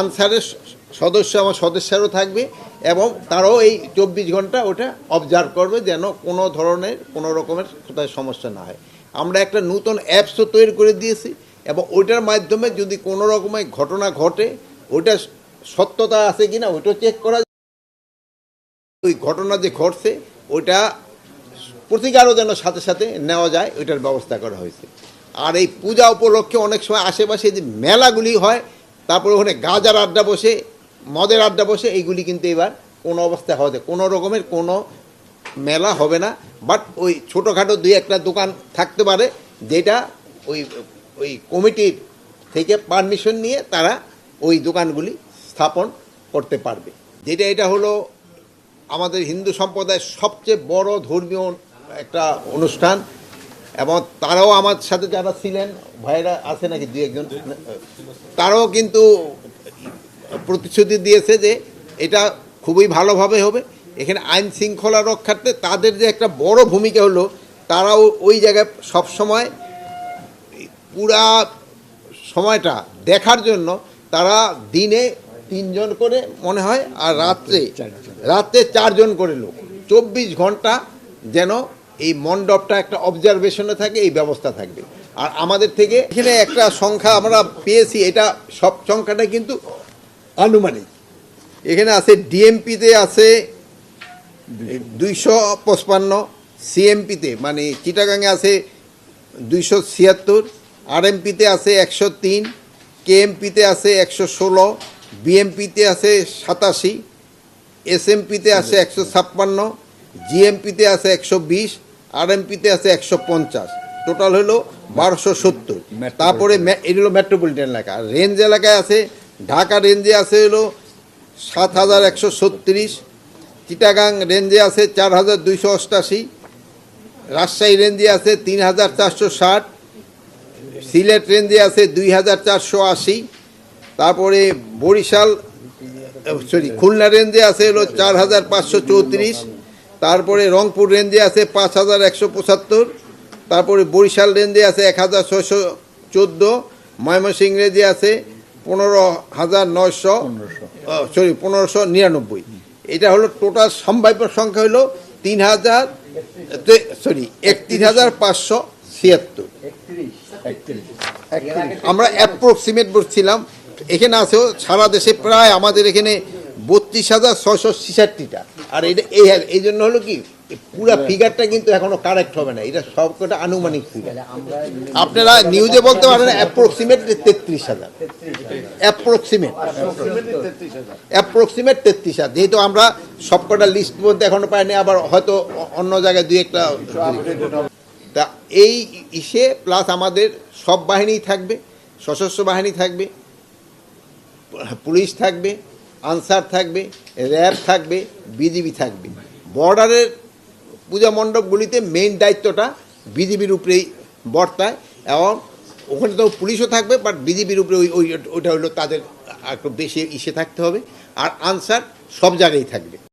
আনসারের সদস্য আমার সদস্যরাও থাকবে এবং তারাও এই চব্বিশ ঘণ্টা ওটা অবজার্ভ করবে যেন কোনো ধরনের কোনো রকমের কোথায় সমস্যা না হয়। আমরা একটা নতুন অ্যাপসও তৈরি করে দিয়েছি এবং ওইটার মাধ্যমে যদি কোনো রকমের ঘটনা ঘটে, ওইটা সত্যতা আছে কিনা ওইটাও চেক করা ওই ঘটনা যে ঘটছে, ওইটা প্রতিকারও যেন সাথে সাথে নেওয়া যায়, ওইটার ব্যবস্থা করা হয়েছে। আর এই পূজা উপলক্ষে অনেক সময় আশেপাশে যে মেলাগুলি হয় তারপরে ওখানে গাজার আড্ডা বসে, মদের আড্ডা বসে, এইগুলি কিন্তু এবার কোনো অবস্থায় হবে কোনো রকমের কোনো মেলা হবে না বাট ওই ছোটোখাটো দুই একটা দোকান থাকতে পারে, যেটা ওই ওই কমিটির থেকে পারমিশন নিয়ে তারা ওই দোকানগুলি স্থাপন করতে পারবে। যেটা, এটা হলো আমাদের হিন্দু সম্প্রদায়ের সবচেয়ে বড় ধর্মীয় একটা অনুষ্ঠান এবং তারাও আমার সাথে যারা ছিলেন ভাইরা আছে নাকি দু একজন? তারাও কিন্তু প্রতিশ্রুতি দিয়েছে যে এটা খুবই ভালোভাবে হবে। এখানে আইন শৃঙ্খলা রক্ষার্থে তাদের যে একটা বড় ভূমিকা হলো, তারাও ওই জায়গায় সবসময় পুরা সময়টা দেখার জন্য তারা দিনে তিনজন করে মনে হয়, আর রাত্রে রাত্রে চারজন করে লোক। চব্বিশ ঘণ্টা যেন এই মণ্ডপটা একটা অবজারভেশনে থাকে, এই ব্যবস্থা থাকবে। আর আমাদের থেকে এখানে একটা সংখ্যা আমরা পেয়েছি, এটা সব সংখ্যাটা কিন্তু আনুমানিক। এখানে আছে ডিএমপিতে আছে দুইশো পঁচপান্ন সিএমপিতে মানে চিটাগাঙে আছে দুইশো ছিয়াত্তর আরএমপিতে আছে একশো তিন কেএমপিতে আছে একশো ষোলো বিএমপিতে আছে সাতাশি এসএমপিতে আছে একশো ছাপ্পান্ন জিএমপিতে আছে একশো বিশ আরএমপিতে আছে একশো পঞ্চাশ। টোটাল হলো বারোশো সত্তর। তারপরে এটি হলো মেট্রোপলিটন এলাকা। আর রেঞ্জ এলাকায় আছে ঢাকা রেঞ্জে আছে হলো সাত হাজার একশো ছত্রিশ। চিটাগাং রেঞ্জে আছে চার হাজার দুইশো অষ্টাশি। রাজশাহী রেঞ্জে আছে তিন হাজার চারশো ষাট। সিলেট রেঞ্জে আছে দুই হাজার চারশো আশি। তারপরে বরিশাল সরি খুলনা রেঞ্জে আছে হলো চার হাজার পাঁচশো চৌত্রিশ। তারপরে রংপুর রেঞ্জে আছে পাঁচ হাজার একশো পঁচাত্তর তারপরে বরিশাল রেঞ্জে আছে এক হাজার ছয়শো চোদ্দ ময়মনসিংহ রেঞ্জে আছে পনেরো হাজার নয়শো সরি পনেরোশো নিরানব্বই। এটা হলো টোটাল সম্ভাব্য সংখ্যা হলো তিন হাজার সরি একত্রিশ হাজার পাঁচশো ছিয়াত্তর। আমরা অ্যাপ্রক্সিমেট বলছিলাম এখানে আছে সারা দেশে প্রায় আমাদের এখানে বত্রিশ হাজার ছয়শো ছিষট্টিটা। আর এটা এই এই জন্য হলো কি পুরা ফিগারটা কিন্তু এখনও কারেক্ট হবে না। এটা সবকটা আনুমানিক ফিগার আপনারা নিউজে বলতে পারেন অ্যাপ্রক্সিমেট তেত্রিশ হাজার। অ্যাপ্রক্সিমেট অ্যাপ্রক্সিমেট তেত্রিশ হাজার। যেহেতু আমরা সবকটা লিস্ট বলতে এখনও পাইনি, আবার হয়তো অন্য জায়গায় দুই একটা তা এই ইসে প্লাস আমাদের সব বাহিনী থাকবে, সশস্ত্র বাহিনী থাকবে, পুলিশ থাকবে আনসার থাকবে, র্যাব থাকবে, বিজিবি থাকবে। বর্ডারের পূজা মণ্ডপগুলিতে মেইন দায়িত্বটা বিজিবির উপরেই বর্তায় এবং ওখানে তো পুলিশও থাকবে বাট বিজিবির উপরে ওই ওই ওইটা হলো তাদের একটু বেশি ইসে থাকতে হবে। আর আনসার সব জায়গায় থাকবে।